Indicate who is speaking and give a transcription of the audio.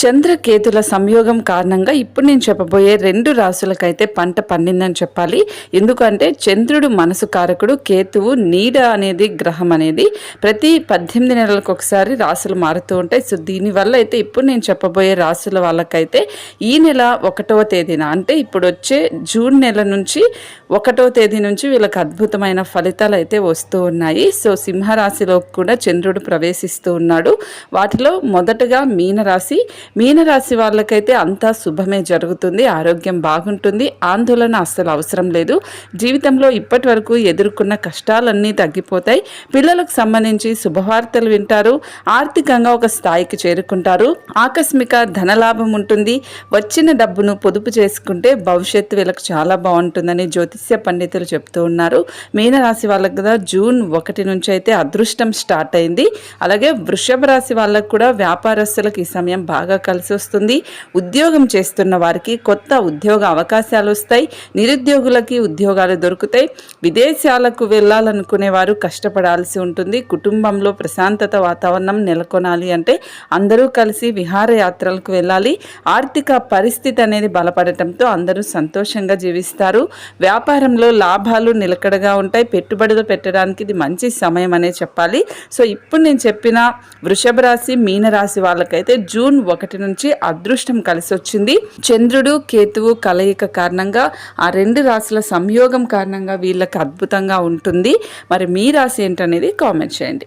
Speaker 1: చంద్రకేతుల సంయోగం కారణంగా ఇప్పుడు నేను చెప్పబోయే రెండు రాసులకైతే పంట పండిందని చెప్పాలి. ఎందుకంటే చంద్రుడు మనసు కారకుడు కేతువు నీడ అనేది గ్రహం అనేది. ప్రతి పద్దెనిమిది నెలలకు ఒకసారి రాసులు మారుతూ ఉంటాయి. సో దీనివల్ల అయితే ఇప్పుడు నేను చెప్పబోయే రాసుల వాళ్ళకైతే ఈ నెల ఒకటవ తేదీన అంటే ఇప్పుడు వచ్చే జూన్ నెల నుంచి ఒకటో తేదీ నుంచి వీళ్ళకి అద్భుతమైన ఫలితాలు అయితే వస్తూ ఉన్నాయి. సో సింహరాశిలో కూడా చంద్రుడు ప్రవేశిస్తూ ఉన్నాడు. వాటిలో మొదటగా మీనరాశి మీనరాశి వాళ్ళకైతే అంతా శుభమే జరుగుతుంది ఆరోగ్యం బాగుంటుంది ఆందోళన అస్సలు అవసరం లేదు. జీవితంలో ఇప్పటి వరకు ఎదుర్కొన్న కష్టాలన్నీ తగ్గిపోతాయి. పిల్లలకు సంబంధించి శుభవార్తలు వింటారు ఆర్థికంగా ఒక స్థాయికి చేరుకుంటారు. ఆకస్మిక ధనలాభం ఉంటుంది. వచ్చిన డబ్బును పొదుపు చేసుకుంటే భవిష్యత్తు వీళ్ళకి చాలా బాగుంటుందని జ్యోతిష్య పండితులు చెప్తూ ఉన్నారు. మీనరాశి వాళ్ళకు కదా జూన్ ఒకటి నుంచి అయితే అదృష్టం స్టార్ట్ అయింది. అలాగే వృషభ రాశి వాళ్ళకు కూడా వ్యాపారస్తులకు ఈ సమయం బాగా కలిసి వస్తుంది. ఉద్యోగం చేస్తున్న వారికి కొత్త ఉద్యోగ అవకాశాలు వస్తాయి. నిరుద్యోగులకి ఉద్యోగాలు దొరుకుతాయి. విదేశాలకు వెళ్ళాలనుకునే వారు కష్టపడాల్సి ఉంటుంది. కుటుంబంలో ప్రశాంతత వాతావరణం నెలకొనాలి అంటే అందరూ కలిసి విహారయాత్రలకు వెళ్ళాలి. ఆర్థిక పరిస్థితి అనేది బలపడటంతో అందరూ సంతోషంగా జీవిస్తారు. వ్యాపారంలో లాభాలు నిలకడగా ఉంటాయి. పెట్టుబడులు పెట్టడానికి ఇది మంచి సమయం అనే చెప్పాలి. సో ఇప్పుడు నేను చెప్పిన వృషభ రాశి మీనరాశి వాళ్ళకైతే జూన్ ఒకటి నుంచి అదృష్టం కలిసి వచ్చింది చంద్రుడు కేతువు కలయిక కారణంగా ఆ రెండు రాశుల సంయోగం కారణంగా వీళ్ళకి అద్భుతంగా ఉంటుంది. మరి మీ రాశి ఏంటనేది కామెంట్ చేయండి.